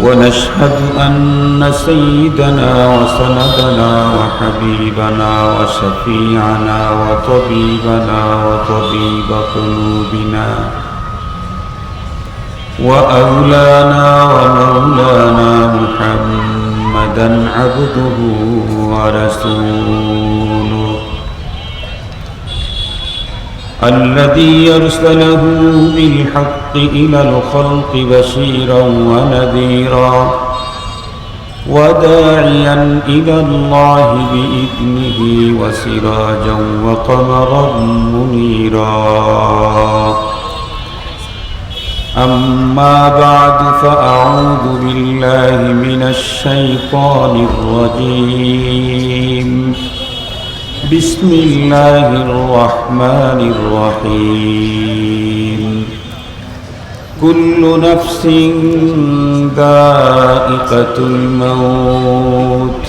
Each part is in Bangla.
ونشهد أن سيدنا وسندنا وحبيبنا وشفيعنا وطبيبنا وطبيب قلوبنا وأولانا ومولانا محمدا عبده ورسوله. الذي يرسله بالحق إلى الخلق بشيرا ونذيرا وداعيا إلى الله بإذنه وسراجا وقمرا منيرا. أما بعد فأعوذ بالله من الشيطان الرجيم. بسم الله الرحمن الرحيم. كل نفس ذائقة الموت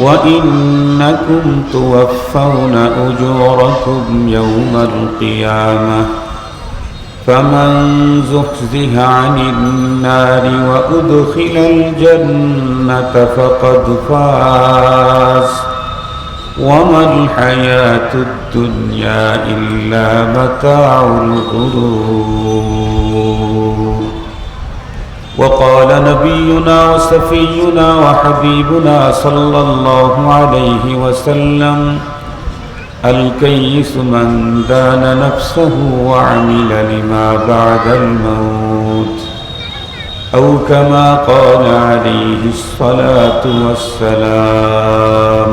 وإنكم توفون أجوركم يوم القيامة. فمن زحزح عن النار وأدخل الجنة فقد فاز. وما الحياة الدنيا إلا متاع الغرور. وقال نبينا وسفينا وحبيبنا صلى الله عليه وسلم الكيس من دان نفسه وعمل لما بعد الموت. أو كما قال عليه الصلاة والسلام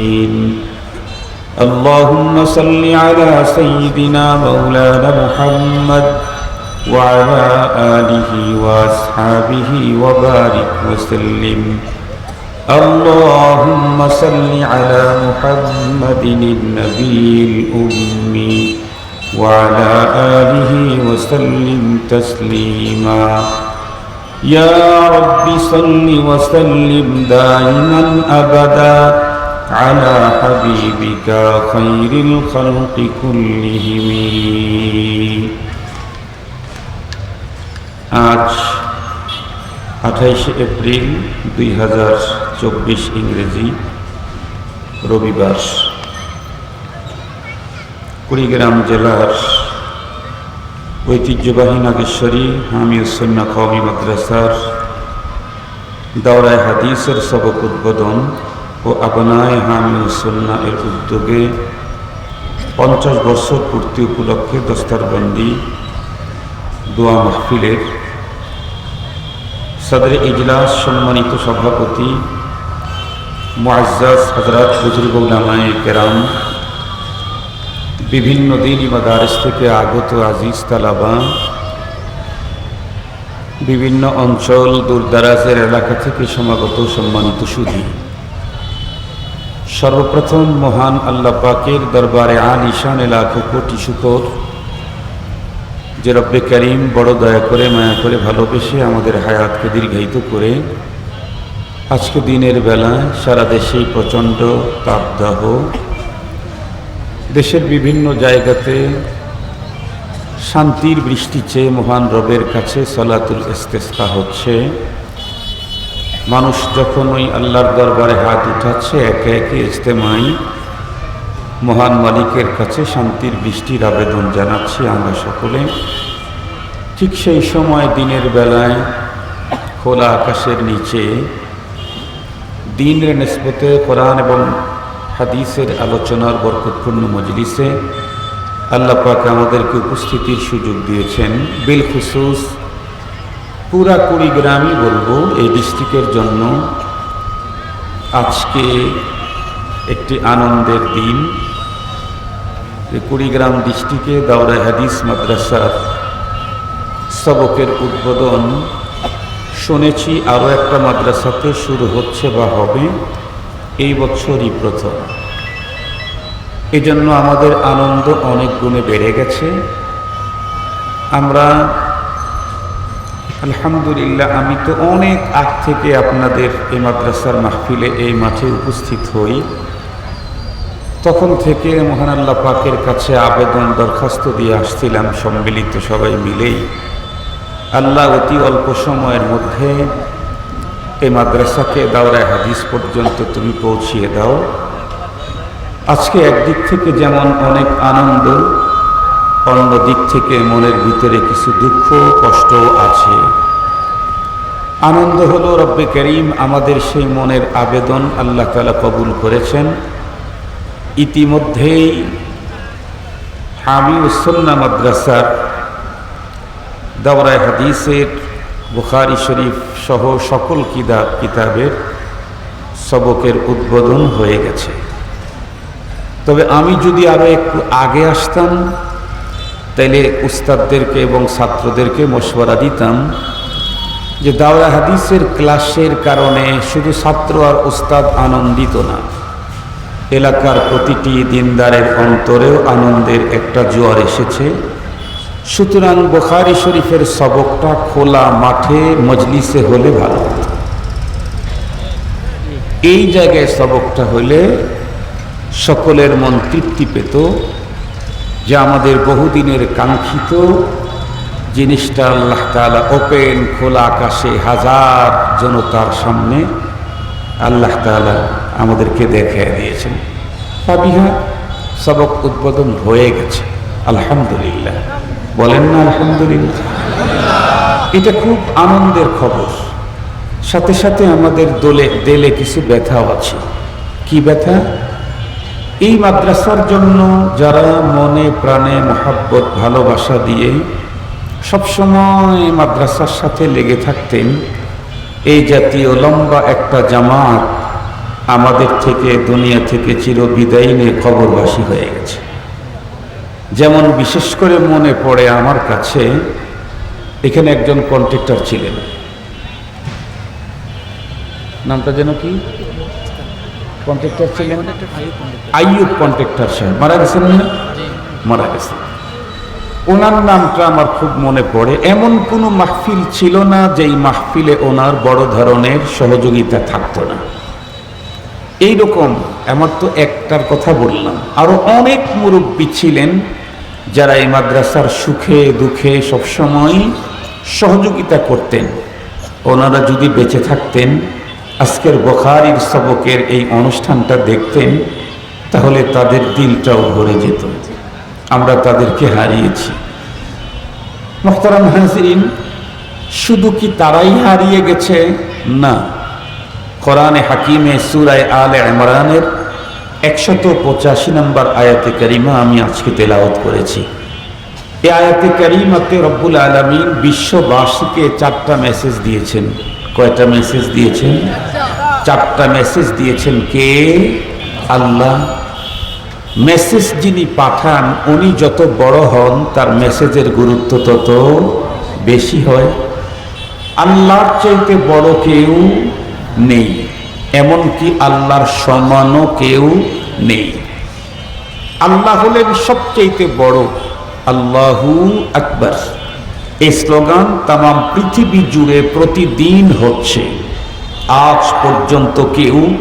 اللهم صل على سيدنا مولانا محمد وعلى آله وأصحابه وبارك وسلم. اللهم صل على محمد النبي الأمي وعلى آله وسلم تسليما. يا رب صل وسلم دائما أبدا. على حبيبك خير الخلق كلهم আজ আঠাইশে এপ্রিল দুই হাজার চব্বিশ ইংরেজি রবিবার কুড়িগ্রাম জেলার ঐতিহ্যবাহী নাগেশ্বরী হামিউসন্না কওমি মাদ্রাসার দাওরায় হাদিসের সবক উদ্বোধন ও আবনায় হামিউসন্না এর উদ্যোগে পঞ্চাশ বছর পূর্তি উপলক্ষে দস্তারবন্দি দোয়া মাহফিলের সদর ইজলাস সম্মানিত সভাপতি মুআজ্জাজ হজরত বুজুর্গামায় কেরাম, বিভিন্ন দিন ইমাদারেস থেকে আগত আজিজ তালাবা, বিভিন্ন অঞ্চল, দূরদারাজের এলাকা থেকে সমাগত সম্মানিত সুধী। সর্বপ্রথম মহান আল্লাহ পাকের দরবারে আল ঈশান এলাকা কোটি শুকর। যে রব্বে করিম বড় দয়া করে, মায়া করে ভালোবেসে আমাদের হায়াতকে দীর্ঘায়িত করে, আজকে দিনের বেলায় সারা দেশেই প্রচণ্ড তাপদাহ। দেশের বিভিন্ন জায়গাতে শান্তির বৃষ্টি চেয়ে মহান রবের কাছে সলাতুল ইস্তেস্কা হচ্ছে। মানুষ যখন ওই আল্লাহর দরবারে হাত উঠাচ্ছে, একে একে ইজতেমাই মহান মালিকের কাছে শান্তির বৃষ্টির আবেদন জানাচ্ছি আমরা সকলে। ঠিক সেই সময় দিনের বেলায় খোলা আকাশের নিচে দিনের নিসবতে কোরআন এবং হাদিসের আলোচনার বরকতপূর্ণ মজলিসে আল্লাহ আমাদেরকে উপস্থিতির সুযোগ দিয়েছেন। বিল খুসুস পুরা কুড়িগ্রামই বলব এই ডিস্ট্রিক্টের জন্য আজকে একটি আনন্দের দিন। কুড়িগ্রাম ডিস্ট্রিক্টে দাওরা হাদিস মাদ্রাসার সবকের উদ্বোধন শুনেছি আরও একটা মাদ্রাসাতে শুরু হচ্ছে বা হবে এই বছরই প্রথম। এজন্য আমাদের আনন্দ অনেক গুণে বেড়ে গেছে। আমরা আলহামদুলিল্লাহ, আমি তো অনেক আগ থেকে আপনাদের এই মাদ্রাসার মাহফিলে এই মাঠে উপস্থিত হই। তখন থেকে মহান আল্লাহ পাকের কাছে আবেদন, দরখাস্ত দিয়ে আসছিলাম, সম্মিলিত সবাই মিলেই। আল্লাহ অতি অল্প সময়ের মধ্যে এই মাদ্রাসাকে দাওরায় হাদিস পর্যন্ত তুমি পৌঁছিয়ে দাও। আজকে একদিক থেকে যেমন অনেক আনন্দ অন্য দিক থেকে মনের ভিতরে কিছু দুঃখ, কষ্ট আছে। আনন্দ হলো রব্বে করিম আমাদের সেই মনের আবেদন আল্লাহ তালা কবুল করেছেন। ইতিমধ্যেই হামি উসন্না মাদ্রাসার দাওরায় হাদিসের বুখারি শরীফ সহ সকল কিতাব কিতাবের সবকের উদ্বোধন হয়ে গেছে। তবে আমি যদি আরও একটু আগে আসতাম তাইলে উস্তাদদেরকে এবং ছাত্রদেরকে মশওয়ারা দিতাম যে দাওরা হাদিসের ক্লাসের কারণে শুধু ছাত্র আর উস্তাদ আনন্দিত না। এলাকার প্রতিটি দিনদারের অন্তরেও আনন্দের একটা জোয়ার এসেছে। সুতরাং বোখারি শরীফের সবকটা খোলা মাঠে মজলিসে হলে ভালো এই জায়গায় সবকটা হলে সকলের মন তৃপ্তি পেত। যে আমাদের বহুদিনের কাঙ্ক্ষিত জিনিসটা আল্লাহ তালা ওপেন খোলা আকাশে হাজার জনতার সামনে আল্লাহ তালা আমাদেরকে দেখে দিয়েছেন। পাবিহা সবক উদ্বোধন হয়ে গেছে। আলহামদুলিল্লাহ। বলেন না আলহামদুলিল্লাহ। এটা খুব আনন্দের খবর। সাথে সাথে আমাদের দোলে দেলে কিছু ব্যথাও আছে। কি ব্যথা? এই মাদ্রাসার জন্য যারা মনে, প্রাণে, মহাব্বত, ভালোবাসা দিয়ে সবসময় মাদ্রাসার সাথে লেগে থাকতেন, এই জাতীয় লম্বা একটা জামাত আমাদের থেকে, দুনিয়া থেকে চিরবিদায় নিয়ে খবরবাসী হয়ে গেছে। যেমন বিশেষ করে মনে পড়ে আমার কাছে, এখানে একজন কন্ট্রাক্টর ছিলেন। নামটা যেন কি? কন্ট্রাক্টর ছিলেন? আইয়ুব কন্ট্রাক্টর সাহেব। মারা গেছেন না মারা গেছেন ওনার নামটা আমার খুব মনে পড়ে। এমন কোনো মাহফিল ছিল না যেই মাহফিলে ওনার বড় ধরনের সহযোগিতা থাকতো না। এই রকম আমার তো একটার কথা বললাম। আরও অনেক মুরব্বী ছিলেন যারা এই মাদ্রাসার সুখে দুঃখে সবসময় সহযোগিতা করতেন। ওনারা যদি বেঁচে থাকতেন আজকের বখারির সবকের এই অনুষ্ঠানটা দেখতেন, তাহলে তাদের দিলটাও ভরে যেত। আমরা তাদেরকে হারিয়েছি। মোহতারাম হাজরিন, শুধু কি তারাই হারিয়ে গেছে? না। কোরআনে হাকিমে সুরায় আলে ইমরানের একশত পঁচাশি নম্বর আয়াতে করিমা আমি আজকে তেলাওয়াত করেছি। এ আয়াতে করিমাতে রব্বুল আলমিন বিশ্ববাসীকে চারটা মেসেজ দিয়েছেন। কয়টা মেসেজ দিয়েছেন? চারটা মেসেজ দিয়েছেন কে? আল্লাহ। মেসেজ যিনি পাঠান, উনি যত বড় হন, তার মেসেজের গুরুত্ব তত বেশি হয়। আল্লাহর চাইতে বড় কেউ নেই, এমনকি আল্লাহর সমানও কেউ নেই। আল্লাহ হলেন সবচাইতে বড়, আল্লাহু আকবর। এই স্লোগান তাম পৃথিবী জুড়ে প্রতিদিন হচ্ছে। আজ পর্যন্ত কেউ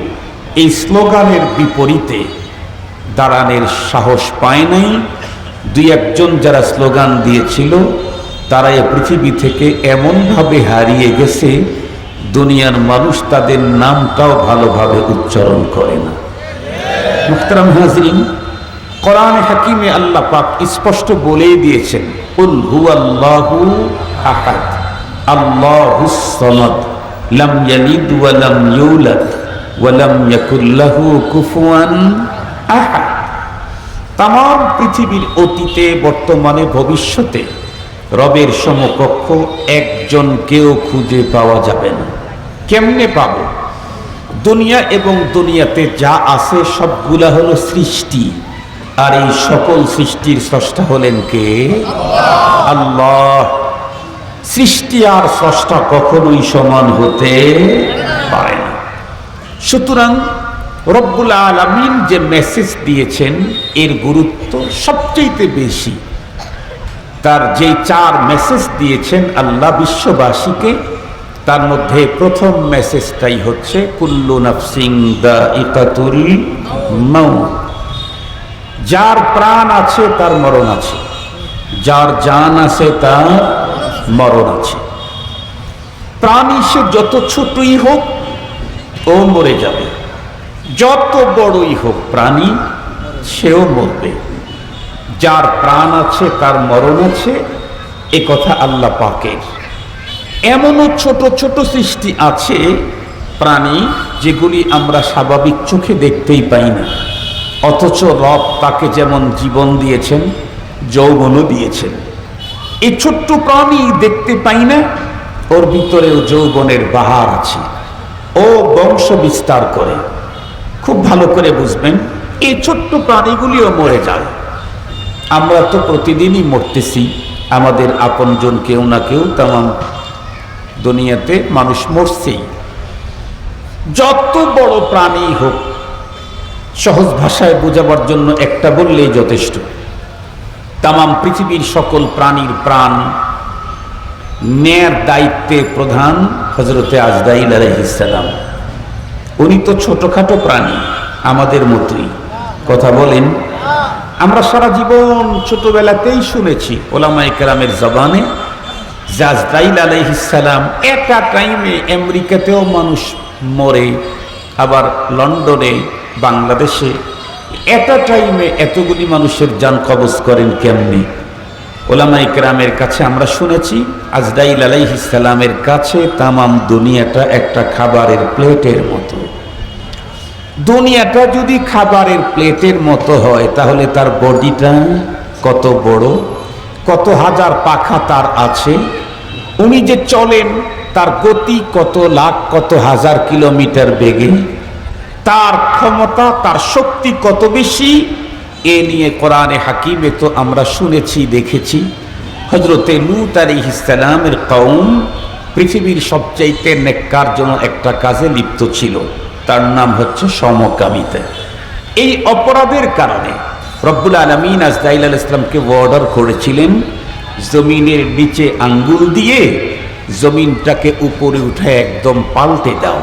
এই স্লোগানের বিপরীতে দাঁড়ানোর সাহস পায় নাই। দুই একজন যারা স্লোগান দিয়েছিল তারা এ পৃথিবী থেকে এমনভাবে হারিয়ে গেছে, দুনিয়ার মানুষ তাদের নামটাও ভালোভাবে উচ্চারণ করে না। মুখতারাম হাজরিন, কোরআন হাকিমে আল্লাহ পাক স্পষ্ট বলেই দিয়েছেন, উল হু আল্লাহু আহাদ, আল্লাহু সামাদ। লাম ইয়ালিদ ওয়া লাম ইউলাদ ওয়ালাম ইয়াকুল্লাহু কুফুয়ান আহাদ। তাম পৃথিবীর অতীতে, বর্তমানে, ভবিষ্যতে রবের সমকক্ষ একজনকেও খুঁজে পাওয়া যাবে না। কেমনে পাব? দুনিয়া এবং দুনিয়াতে যা আছে সবগুলা হলো সৃষ্টি। আর এই সকল সৃষ্টির স্রষ্টা হলেন কে? আল্লাহ। সৃষ্টি আর স্রষ্টা কখনোই সমান হতে পারে না। সুতরাং রব্বুল আলমিন যে মেসেজ দিয়েছেন, এর গুরুত্ব সবচেয়ে বেশি। তার যে চার মেসেজ দিয়েছেন আল্লাহ বিশ্ববাসীকে, তার মধ্যে প্রথম মেসেজটাই হচ্ছে, কুল্লু নাফসিং দা ইকাতুল মাউত। যার প্রাণ আছে, তার মরণ আছে। যার জান আছে, তার মরণ আছে। প্রাণী সে যত ছোটই হোক, ও মরে যাবে। যত বড়ই হোক প্রাণী, সেও মরবে। যার প্রাণ আছে, তার মরণ আছে, এ কথা আল্লাহ পাকের। এমনও ছোট ছোট সৃষ্টি আছে প্রাণী, যেগুলি আমরা স্বাভাবিক চোখে দেখতেই পাই না। অথচ রব তাকে যেমন জীবন দিয়েছেন, যৌবনও দিয়েছেন। এই ছোট্ট প্রাণী দেখতে পাই না। ওর ভিতরেও যৌবনের বাহার আছে। ও বংশ বিস্তার করে। খুব ভালো করে বুঝবেন এই ছোট্ট প্রাণীগুলিও মরে যায়। আমরা তো প্রতিদিনই মরতেছি। আমাদের আপনজন কেউ না কেউ তেমন দুনিয়াতে মানুষ মরছেই। যত বড় প্রাণী হোক, সহজ ভাষায় বোঝাবার জন্য একটা বললেই যথেষ্ট। তামাম পৃথিবীর সকল প্রাণীর প্রাণ ন্যায়ের দায়িত্বে প্রধান হজরতে আজদাইল আলহিসাম উনি তো ছোটখাটো প্রাণী, আমাদের মতোই। কথা বলেন, আমরা সারা জীবন ছোটবেলাতেই শুনেছি ওলামাই কেরামের জবানে জাজদাইল আলহিসাম একটা টাইমে আমেরিকাতেও মানুষ মরে, আবার লন্ডনে, বাংলাদেশে একটা টাইমে এতগুলি মানুষের যান কবজ করেন কেমনি? ওলামাই কেরামের কাছে আমরা শুনেছি আজদাইল আলাইহিসালামের কাছে তামাম দুনিয়াটা একটা খাবারের প্লেটের মতো। দুনিয়াটা যদি খাবারের প্লেটের মতো হয়, তাহলে তার বডিটা কত বড়? কত হাজার পাখা তার আছে? উনি যে চলেন, তার গতি কত লাখ কত হাজার কিলোমিটার বেগে? তার ক্ষমতা, তার শক্তি কত বেশি, এ নিয়ে কোরআনে হাকিমে তো আমরা শুনেছি, দেখেছি। হজরতে লুত আলী ইসলামের কৌম পৃথিবীর সবচাইতে নেককার জন্য একটা কাজে লিপ্ত ছিল। তার নাম হচ্ছে সমকামিতা। এই অপরাধের কারণে রব্বুল আলমিন আজদাইল আল ইসলামকে অর্ডার করেছিলেন, জমিনের নিচে আঙ্গুল দিয়ে জমিনটাকে উপরে উঠে একদম পাল্টে দাও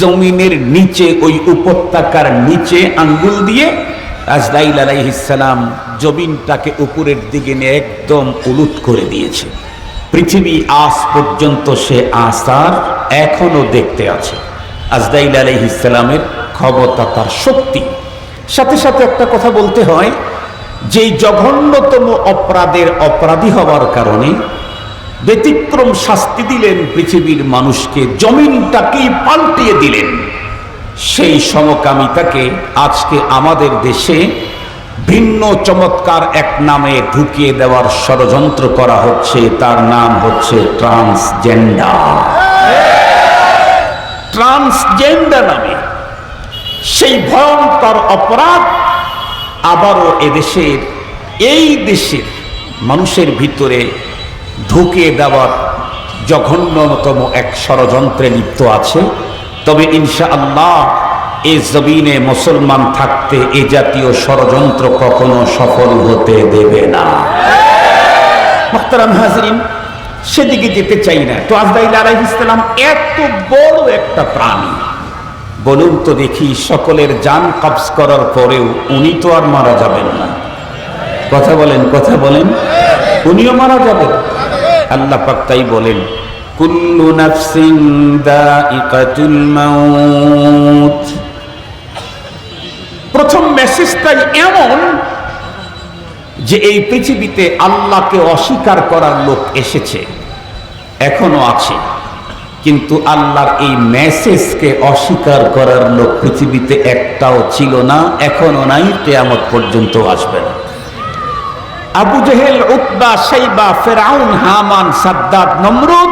জমিনের নিচে, ওই উপত্যকার নিচে আঙ্গুল দিয়ে আজদাইল আলাইহিসালাম জমিনটাকে উপরের দিকে নিয়ে একদম উলুট করে দিয়েছে। পৃথিবী আজ পর্যন্ত সে আসার এখনও দেখতে আছে। আজদাইল আলাইহিসালামের ক্ষমতা তার শক্তি। সাথে সাথে একটা কথা বলতে হয়, যেই জঘন্যতম অপরাধের অপরাধী হওয়ার কারণে ব্যতিক্রম শাস্তি দিলেন পৃথিবীর মানুষকে জমিনটাকেই পাল্টিয়ে দিলেন? সেই সমকামিতাকে আজকে আমাদের দেশে ভিন্ন চমৎকার এক নামে ঢুকিয়ে দেওয়ার ষড়যন্ত্র করা হচ্ছে, তার নাম হচ্ছে ট্রান্সজেন্ডার। ট্রান্সজেন্ডার নামে। সেই ভয়ঙ্কর অপরাধ আবারও এদেশের এই দেশের মানুষের ভিতরে ঢুকে দেওয়ার জঘন্যতম এক ষড়যন্ত্রে লিপ্ত আছে। তবে ইনশা আল্লাহ এ জমিনে মুসলমান থাকতে এ জাতীয় ষড়যন্ত্র কখনো সফল হতে দেবে না। সেদিকে যেতে চাই না। তো আজদাইল আলাইহিসালাম এত বড় একটা প্রাণী। বলুন তো দেখি সকলের যান কবজ করার পরেও উনি তো আর মারা যাবেন না। কথা বলেন কথা বলেন। উনিও মারা যাবেন আল্লাহ পাক তাই বলেন, কুল্লু নাফসিন দাইকাতুল মাউত। প্রথম মেসেজটাই এমন যে এই পৃথিবীতে আল্লাহকে অস্বীকার করার লোক এসেছে, এখনও আছে। কিন্তু আল্লাহর এই মেসেজকে অস্বীকার করার লোক পৃথিবীতে একটাও ছিল না, এখনও নাই, কেয়ামত পর্যন্ত আসবে না। আবু জেহেল উতবা সাইবা ফেরাউন, হামান সাদ্দাত নমরুদ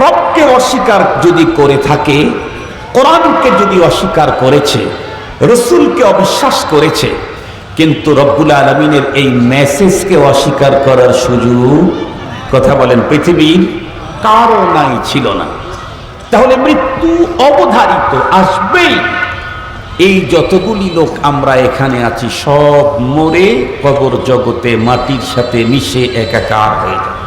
রবকে অস্বীকার যদি করে থাকে, কোরআনকে যদি অস্বীকার করেছে, রসুলকে অবিশ্বাস করেছে, কিন্তু রব্বুল আলমিনের এই মেসেজকে অস্বীকার করার সুযোগ, কথা বলেন, পৃথিবীর কারও নাই, ছিল না। তাহলে মৃত্যু অবধারিত, আসবেই। এই যতগুলি লোক আমরা এখানে আছি, সব মরে কবর জগতে মাটির সাথে মিশে একাকার হয়ে যাবে।